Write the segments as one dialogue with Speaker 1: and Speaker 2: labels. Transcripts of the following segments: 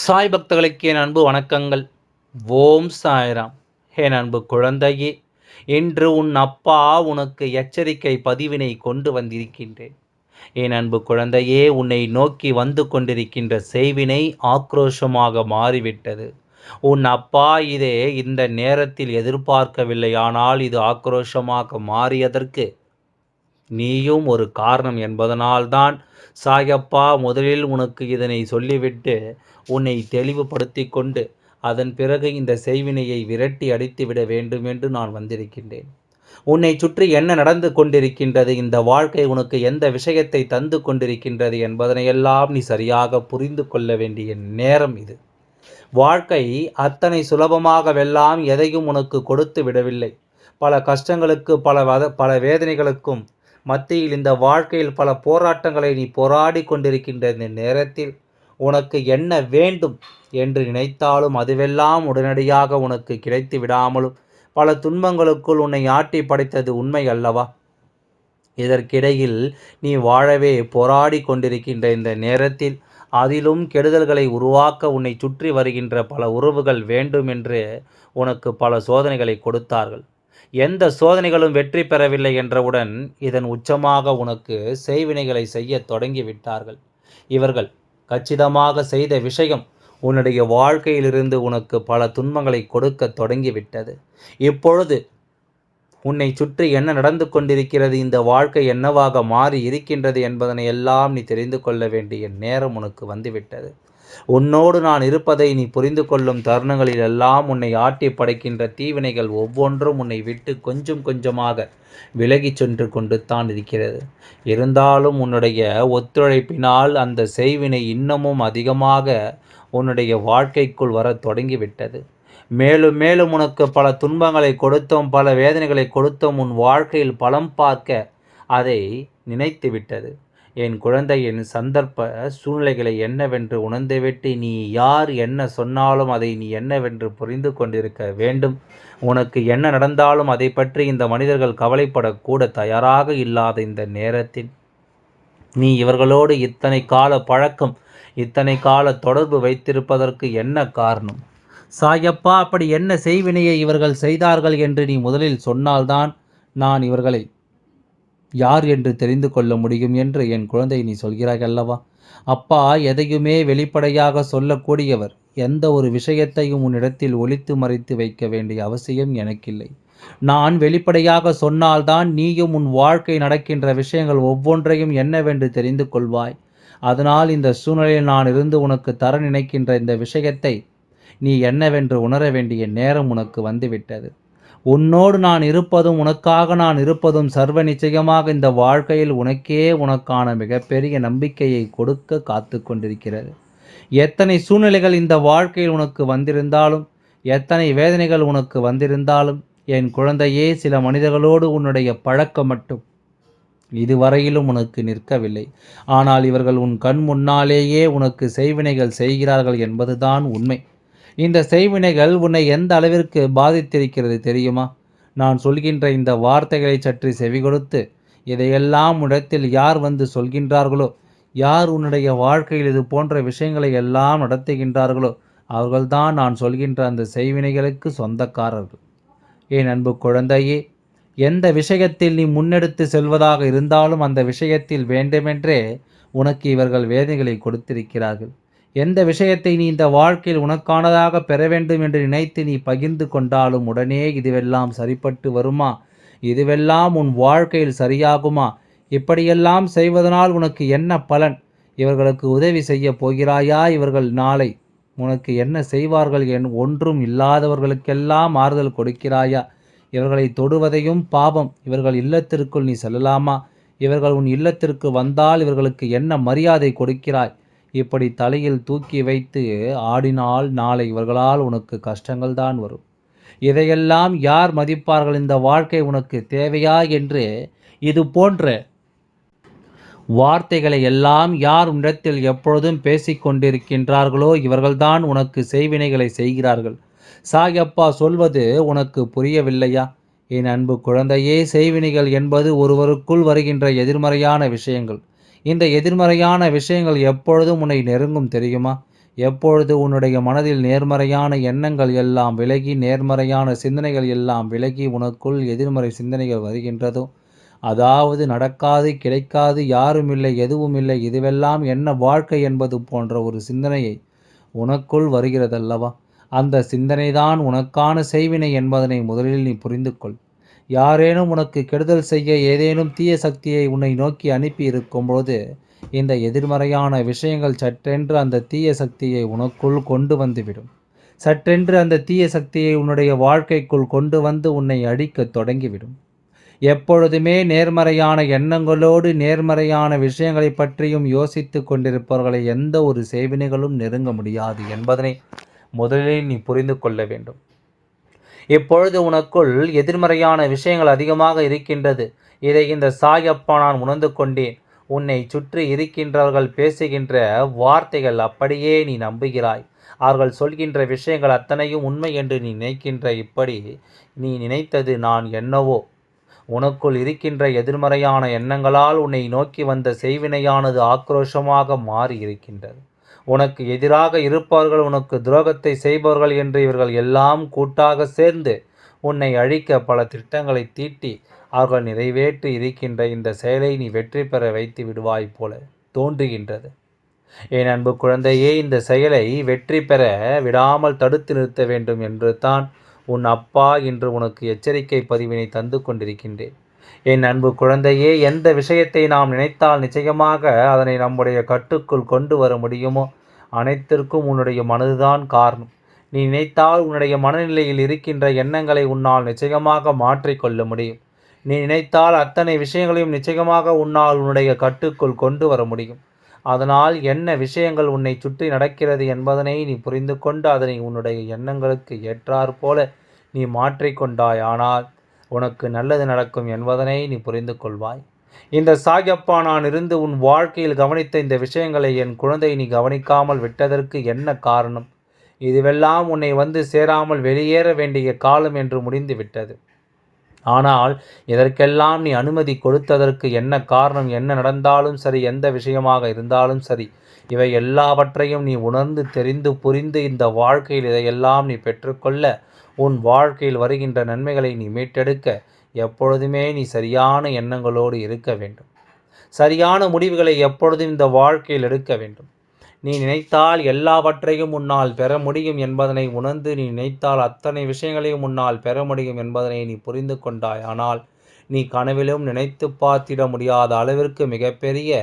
Speaker 1: சாய் பக்தர்களுக்கு என் அன்பு வணக்கங்கள். ஓம் சாய்ராம். என் அன்பு குழந்தையே இன்று உன் அப்பா உனக்கு எச்சரிக்கை பதிவினை கொண்டு வந்திருக்கின்றேன். என் அன்பு குழந்தையே உன்னை நோக்கி வந்து கொண்டிருக்கின்ற செய்வினை ஆக்ரோஷமாக மாறிவிட்டது. உன் அப்பா இதே இந்த நேரத்தில் எதிர்பார்க்கவில்லை. ஆனால் இது ஆக்ரோஷமாக மாறியதற்கு நீயும் ஒரு காரணம் என்பதனால்தான் சாயப்பா முதலில் உனக்கு இதனை சொல்லிவிட்டு உன்னை தெளிவுபடுத்தி கொண்டு அதன் பிறகு இந்த செய்வினையை விரட்டி அடித்துவிட வேண்டும் என்று நான் வந்திருக்கின்றேன். உன்னை சுற்றி என்ன நடந்து கொண்டிருக்கின்றது? இந்த வாழ்க்கை உனக்கு எந்த விஷயத்தை தந்து கொண்டிருக்கின்றது என்பதனையெல்லாம் நீ சரியாக புரிந்து கொள்ள வேண்டிய நேரம் இது. வாழ்க்கை அத்தனை சுலபமாகவெல்லாம் எதையும் உனக்கு கொடுத்து விடவில்லை. பல கஷ்டங்களுக்கு பல வத பல வேதனைகளுக்கும் மத்தியில் இந்த வாழ்க்கையில் பல போராட்டங்களை நீ போராடி கொண்டிருக்கின்ற இந்த நேரத்தில் உனக்கு என்ன வேண்டும் என்று நினைத்தாலும் அதுவெல்லாம் உடனடியாக உனக்கு கிடைத்து விடாமலும் பல துன்பங்களுக்குள் உன்னை ஆட்டி படைத்தது உண்மை அல்லவா? இதற்கிடையில் நீ வாழவே போராடி கொண்டிருக்கின்ற இந்த நேரத்தில் அதிலும் கெடுதல்களை உருவாக்க உன்னை சுற்றி வருகின்ற பல உறவுகள் வேண்டும் என்று உனக்கு பல சோதனைகளை கொடுத்தார்கள். எந்த சோதனைகளும் வெற்றி பெறவில்லை என்றவுடன் இதன் உச்சமாக உனக்கு செய்வினைகளை செய்ய தொடங்கிவிட்டார்கள். இவர்கள் கச்சிதமாக செய்த விஷயம் உன்னுடைய வாழ்க்கையிலிருந்து உனக்கு பல துன்பங்களை கொடுக்க தொடங்கிவிட்டது. இப்பொழுது உன்னை சுற்றி என்ன நடந்து கொண்டிருக்கிறது இந்த வாழ்க்கை என்னவாக மாறி இருக்கின்றது என்பதனை எல்லாம் நீ தெரிந்து கொள்ள வேண்டிய நேரம் உனக்கு வந்துவிட்டது. உன்னோடு நான் இருப்பதை நீ புரிந்து கொள்ளும் தருணங்களில் எல்லாம் உன்னை ஆட்டி படைக்கின்ற தீவினைகள் ஒவ்வொன்றும் உன்னை விட்டு கொஞ்சம் கொஞ்சமாக விலகிச் சென்று கொண்டு தான் இருக்கிறது. இருந்தாலும் உன்னுடைய ஒத்துழைப்பினால் அந்த செய்வினை இன்னமும் அதிகமாக உன்னுடைய வாழ்க்கைக்குள் வர தொடங்கிவிட்டது. மேலும் மேலும் உனக்கு பல துன்பங்களை கொடுத்தோம் பல வேதனைகளை கொடுத்தோம் உன் வாழ்க்கையில் பலம் பார்க்க அதை நினைத்து விட்டது என் குழந்தையின் சந்தர்ப்ப சூழ்நிலைகளை என்னவென்று உணர்ந்துவிட்டு நீ யார் என்ன சொன்னாலும் அதை நீ என்னவென்று புரிந்து கொண்டிருக்க வேண்டும். உனக்கு என்ன நடந்தாலும் அதை பற்றி இந்த மனிதர்கள் கவலைப்படக்கூட தயாராக இல்லாத இந்த நேரத்தில் நீ இவர்களோடு இத்தனை கால பழக்கம் இத்தனை கால தொடர்பு வைத்திருப்பதற்கு என்ன காரணம்? சாயப்பா அப்படி என்ன செய்வினையை இவர்கள் செய்தார்கள் என்று நீ முதலில் சொன்னால்தான் நான் இவர்களை யார் என்று தெரிந்து கொள்ள முடியும் என்று என் குழந்தை நீ சொல்கிறாய் அல்லவா? அப்பா எதையுமே வெளிப்படையாக சொல்லக்கூடியவர். எந்த ஒரு விஷயத்தையும் உன்னிடத்தில் ஒழித்து மறைத்து வைக்க வேண்டிய அவசியம் எனக்கில்லை. நான் வெளிப்படையாக சொன்னால்தான் நீயும் உன் வாழ்க்கை நடக்கின்ற விஷயங்கள் ஒவ்வொன்றையும் என்னவென்று தெரிந்து கொள்வாய். அதனால் இந்த சூழ்நிலையில் நான் இருந்து உனக்கு தர நினைக்கின்ற இந்த விஷயத்தை நீ என்னவென்று உணர வேண்டிய நேரம் உனக்கு வந்துவிட்டது. உன்னோடு நான் இருப்பதும் உனக்காக நான் இருப்பதும் சர்வ நிச்சயமாக இந்த வாழ்க்கையில் உனக்கே உனக்கான மிகப்பெரிய நம்பிக்கையை கொடுக்க காத்து கொண்டிருக்கிறது. எத்தனை சூழ்நிலைகள் இந்த வாழ்க்கையில் உனக்கு வந்திருந்தாலும் எத்தனை வேதனைகள் உனக்கு வந்திருந்தாலும் என் குழந்தையே சில மனிதர்களோடு உன்னுடைய பழக்கம் மட்டும் இதுவரையிலும் உனக்கு நிற்கவில்லை. ஆனால் இவர்கள் உன் கண் முன்னாலேயே உனக்கு செய்வினைகள் செய்கிறார்கள் என்பதுதான் உண்மை. இந்த செய்வினைகள் உன்னை எந்த அளவிற்கு பாதித்திருக்கிறது தெரியுமா? நான் சொல்கின்ற இந்த வார்த்தைகளை சற்று செவி கொடுத்து இதையெல்லாம் இடத்தில் யார் வந்து சொல்கின்றார்களோ யார் உன்னுடைய வாழ்க்கையில் இது போன்ற விஷயங்களை எல்லாம் நடத்துகின்றார்களோ அவர்கள்தான் நான் சொல்கின்ற அந்த செய்வினைகளுக்கு சொந்தக்காரர்கள். என் அன்பு குழந்தையே எந்த விஷயத்தில் நீ முன்னெடுத்து செல்வதாக இருந்தாலும் அந்த விஷயத்தில் வேண்டுமென்றே உனக்கு இவர்கள் வேதனைகளை கொடுத்திருக்கிறார்கள். எந்த விஷயத்தை நீ இந்த வாழ்க்கையில் உனக்கானதாக பெற வேண்டும் என்று நினைத்து நீ பகிர்ந்து கொண்டாலும் உடனே இதுவெல்லாம் சரிப்பட்டு வருமா? இதுவெல்லாம் உன் வாழ்க்கையில் சரியாகுமா? இப்படியெல்லாம் செய்வதனால் உனக்கு என்ன பலன்? இவர்களுக்கு உதவி செய்ய போகிறாயா? இவர்கள் நாளை உனக்கு என்ன செய்வார்கள் என் ஒன்றும் இல்லாதவர்களுக்கெல்லாம் ஆறுதல் கொடுக்கிறாயா? இவர்களை தொடுவதையும் பாவம் இவர்கள் இல்லத்திற்குள் நீ செல்லலாமா? இவர்கள் உன் இல்லத்திற்கு வந்தால் இவர்களுக்கு என்ன மரியாதை கொடுக்கிறாய்? இப்படி தலையில் தூக்கி வைத்து ஆடினால் நாளை இவர்களால் உனக்கு கஷ்டங்கள் தான் வரும். இதையெல்லாம் யார் மதிப்பார்கள்? இந்த வாழ்க்கை உனக்கு தேவையா என்று இது போன்ற வார்த்தைகளை எல்லாம் யார் உன்னிடத்தில் எப்பொழுதும் பேசிக்கொண்டிருக்கின்றார்களோ இவர்கள்தான் உனக்கு செய்வினைகளை செய்கிறார்கள். சாயப்பா சொல்வது உனக்கு புரியவில்லையா? என் அன்பு குழந்தையே செய்வினைகள் என்பது ஒருவருக்குள் வருகின்ற எதிர்மறையான விஷயங்கள். இந்த எதிர்மறையான விஷயங்கள் எப்பொழுதும் உன்னை நெருங்கும் தெரியுமா? எப்பொழுது உன்னுடைய மனதில் நேர்மறையான எண்ணங்கள் எல்லாம் விலகி நேர்மறையான சிந்தனைகள் எல்லாம் விலகி உனக்குள் எதிர்மறை சிந்தனைகள் வருகின்றதோ? அதாவது நடக்காது கிடைக்காது யாரும் இல்லை எதுவும் இல்லை இதுவெல்லாம் என்ன வாழ்க்கை என்பது போன்ற ஒரு சிந்தனையை உனக்குள் வருகிறதல்லவா? அந்த சிந்தனைதான் உனக்கான செய்வினை என்பதனை முதலில் நீ புரிந்து கொள் யாரேனும் உனக்கு கெடுதல் செய்ய ஏதேனும் தீய சக்தியை உன்னை நோக்கி அனுப்பி இருக்கும்போது இந்த எதிர்மறையான விஷயங்கள் சற்றென்று அந்த தீய சக்தியை உனக்குள் கொண்டு வந்துவிடும். சற்றென்று அந்த தீய சக்தியை உன்னுடைய வாழ்க்கைக்குள் கொண்டு வந்து உன்னை அழிக்க தொடங்கிவிடும். எப்பொழுதுமே நேர்மறையான எண்ணங்களோடு நேர்மறையான விஷயங்களை பற்றியும் யோசித்து கொண்டிருப்பவர்களை எந்த ஒரு சேவினைகளும் நெருங்க முடியாது என்பதனை முதலில் நீ புரிந்து கொள்ள வேண்டும். இப்பொழுது உனக்குள் எதிர்மறையான விஷயங்கள் அதிகமாக இருக்கின்றது. இதை இந்த சாயப்பா நான் உணர்ந்து கொண்டேன். உன்னை சுற்றி இருக்கின்றவர்கள் பேசுகின்ற வார்த்தைகள் அப்படியே நீ நம்புகிறாய். அவர்கள் சொல்கின்ற விஷயங்கள் அத்தனையும் உண்மை என்று நீ நினைக்கின்ற இப்படி நீ நினைத்தது நான் என்னவோ? உனக்குள் இருக்கின்ற எதிர்மறையான எண்ணங்களால் உன்னை நோக்கி வந்த செய்வினையானது ஆக்ரோஷமாக மாறி இருக்கின்றது உனக்கு எதிராக இருப்பவர்கள் உனக்கு துரோகத்தை செய்பவர்கள் என்று இவர்கள் எல்லாம் கூட்டாக சேர்ந்து உன்னை அழிக்க பல திட்டங்களை தீட்டி அவர்கள் நிறைவேற்றி இருக்கின்ற இந்த செயலை நீ வெற்றி பெற வைத்து விடுவாய் போல தோன்றுகின்றது. என் அன்பு குழந்தையே இந்த செயலை வெற்றி பெற விடாமல் தடுத்து நிறுத்த வேண்டும் என்று தான் உன் அப்பா இன்று உனக்கு எச்சரிக்கை பதிவினை தந்து கொண்டிருக்கின்றேன். என் அன்பு குழந்தையே எந்த விஷயத்தை நாம் நினைத்தால் நிச்சயமாக அதனை நம்முடைய கட்டுக்குள் கொண்டு வர முடியுமோ? அனைத்திற்கும் உன்னுடைய மனதுதான் காரணம். நீ நினைத்தால் உன்னுடைய மனநிலையில் இருக்கின்ற எண்ணங்களை உன்னால் நிச்சயமாக மாற்றிக்கொள்ள முடியும். நீ நினைத்தால் அத்தனை விஷயங்களையும் நிச்சயமாக உன்னால் உன்னுடைய கட்டுக்குள் கொண்டு வர முடியும். அதனால் என்ன விஷயங்கள் உன்னை சுற்றி நடக்கிறது என்பதனை நீ புரிந்து கொண்டு அதனை உன்னுடைய எண்ணங்களுக்கு ஏற்றாற் போல நீ மாற்றிக்கொண்டாய் ஆனால் உனக்கு நல்லது நடக்கும் என்பதனை நீ புரிந்து கொள்வாய். இந்த சாயப்பா நான் இருந்து உன் வாழ்க்கையில் கவனித்த இந்த விஷயங்களை என் குழந்தை நீ கவனிக்காமல் விட்டதற்கு என்ன காரணம்? இதுவெல்லாம் உன்னை வந்து சேராமல் வெளியேற வேண்டிய காலம் என்று முடிந்து விட்டது. ஆனால் இதற்கெல்லாம் நீ அனுமதி கொடுத்ததற்கு என்ன காரணம்? என்ன நடந்தாலும் சரி எந்த விஷயமாக இருந்தாலும் சரி இவை எல்லாவற்றையும் நீ உணர்ந்து தெரிந்து புரிந்து இந்த வாழ்க்கையில் இதையெல்லாம் நீ பெற்றுக்கொள்ள உன் வாழ்க்கையில் வருகின்ற நன்மைகளை நீ மீட்டெடுக்க எப்பொழுதுமே நீ சரியான எண்ணங்களோடு இருக்க வேண்டும். சரியான முடிவுகளை எப்பொழுதும் இந்த வாழ்க்கையில் எடுக்க வேண்டும். நீ நினைத்தால் எல்லாவற்றையும் உன்னால் பெற முடியும் என்பதனை உணர்ந்து நீ நினைத்தால் அத்தனை விஷயங்களையும் உன்னால் பெற முடியும் என்பதனை நீ புரிந்து கொண்டாய். ஆனால் நீ கனவிலும் நினைத்து பார்த்திட முடியாத அளவிற்கு மிகப்பெரிய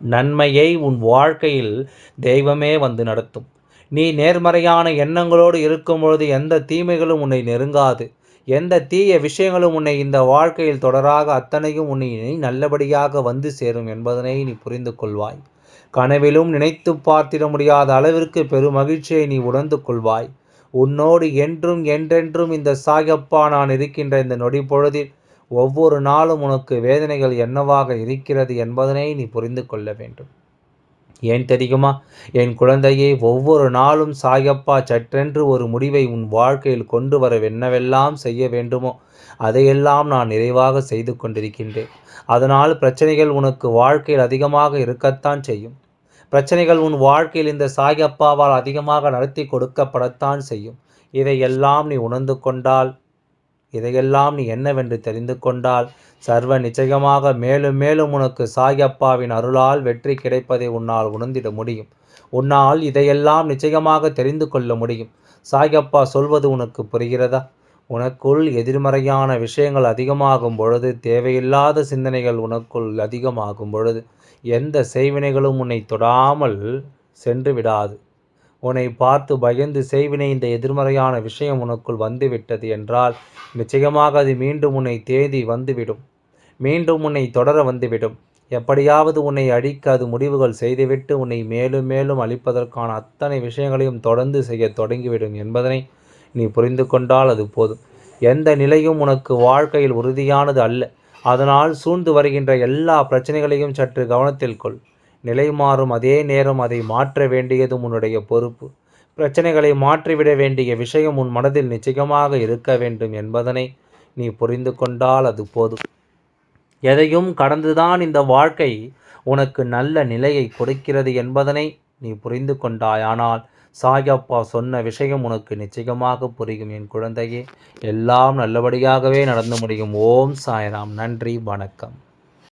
Speaker 1: நன்மையை உன் வாழ்க்கையில் தெய்வமே வந்து நடத்தும். நீ நேர்மறையான எண்ணங்களோடு இருக்கும் பொழுது எந்த தீமைகளும் உன்னை நெருங்காது. எந்த தீய விஷயங்களும் உன்னை இந்த வாழ்க்கையில் தொடராக அத்தனையும் உன்னை நல்லபடியாக வந்து சேரும் என்பதனை நீ புரிந்து கொள்வாய். கனவிலும் நினைத்து பார்த்திட முடியாத அளவிற்கு பெருமகிழ்ச்சியை நீ உணர்ந்து கொள்வாய். உன்னோடு என்றும் என்றென்றும் இந்த சாயப்பா நான் இருக்கின்ற இந்த நொடி பொழுதில் ஒவ்வொரு நாளும் உனக்கு வேதனைகள் என்னவாக இருக்கிறது என்பதனை நீ புரிந்து கொள்ள வேண்டும். ஏன் தெரியுமா? என் குழந்தையே ஒவ்வொரு நாளும் சாயப்பா சற்றென்று ஒரு முடிவை உன் வாழ்க்கையில் கொண்டு வர என்னவெல்லாம் செய்ய வேண்டுமோ அதையெல்லாம் நான் நிறைவாக செய்து கொண்டிருக்கின்றேன். அதனால் பிரச்சனைகள் உனக்கு வாழ்க்கையில் அதிகமாக இருக்கத்தான் செய்யும். பிரச்சனைகள் உன் வாழ்க்கையில் இந்த சாயப்பாவால் அதிகமாக நடத்தி கொடுக்கப்படத்தான் செய்யும். இதையெல்லாம் நீ உணர்ந்து கொண்டால் இதையெல்லாம் நீ என்னவென்று தெரிந்து கொண்டால் சர்வ நிச்சயமாக மேலும் மேலும் உனக்கு சாயப்பாவின் அருளால் வெற்றி கிடைப்பதை உன்னால் உணர்ந்திட முடியும். உன்னால் இதையெல்லாம் நிச்சயமாக தெரிந்து கொள்ள முடியும். சாயப்பா சொல்வது உனக்கு புரிகிறதா? உனக்குள் எதிர்மறையான விஷயங்கள் அதிகமாகும் பொழுது தேவையில்லாத சிந்தனைகள் உனக்குள் அதிகமாகும் பொழுது எந்த செய்வினைகளும் உன்னை தொடாமல் சென்று விடாது. உன்னை பார்த்து பயந்து செய்வினை இந்த எதிர்மறையான விஷயம் உனக்குள் வந்துவிட்டது என்றால் நிச்சயமாக அது மீண்டும் உன்னை தேதி வந்துவிடும். மீண்டும் உன்னை தொடர வந்துவிடும். எப்படியாவது உன்னை அழிக்க அது முடிவுகள் செய்துவிட்டு உன்னை மேலும் மேலும் அழிப்பதற்கான அத்தனை விஷயங்களையும் தொடர்ந்து செய்ய தொடங்கிவிடும் என்பதனை நீ புரிந்து கொண்டால் அது போதும். எந்த நிலையும் உனக்கு வாழ்க்கையில் உறுதியானது அல்ல. அதனால் சூழ்ந்து வருகின்ற எல்லா பிரச்சனைகளையும் சற்று கவனத்தில் கொள். நிலை மாறும் அதே நேரம் அதை மாற்ற வேண்டியதும் உன்னுடைய பொறுப்பு. பிரச்சனைகளை மாற்றிவிட வேண்டிய விஷயம் உன் மனதில் நிச்சயமாக இருக்க வேண்டும் என்பதனை நீ புரிந்து கொண்டால் அது போதும். எதையும் கடந்துதான் இந்த வாழ்க்கை உனக்கு நல்ல நிலையை கொடுக்கிறது என்பதனை நீ புரிந்து கொண்டாய் ஆனால் சாயப்பா சொன்ன விஷயம் உனக்கு நிச்சயமாக புரியும். என் குழந்தையே எல்லாம் நல்லபடியாகவே நடந்து முடியும். ஓம் சாய்ராம். நன்றி வணக்கம்.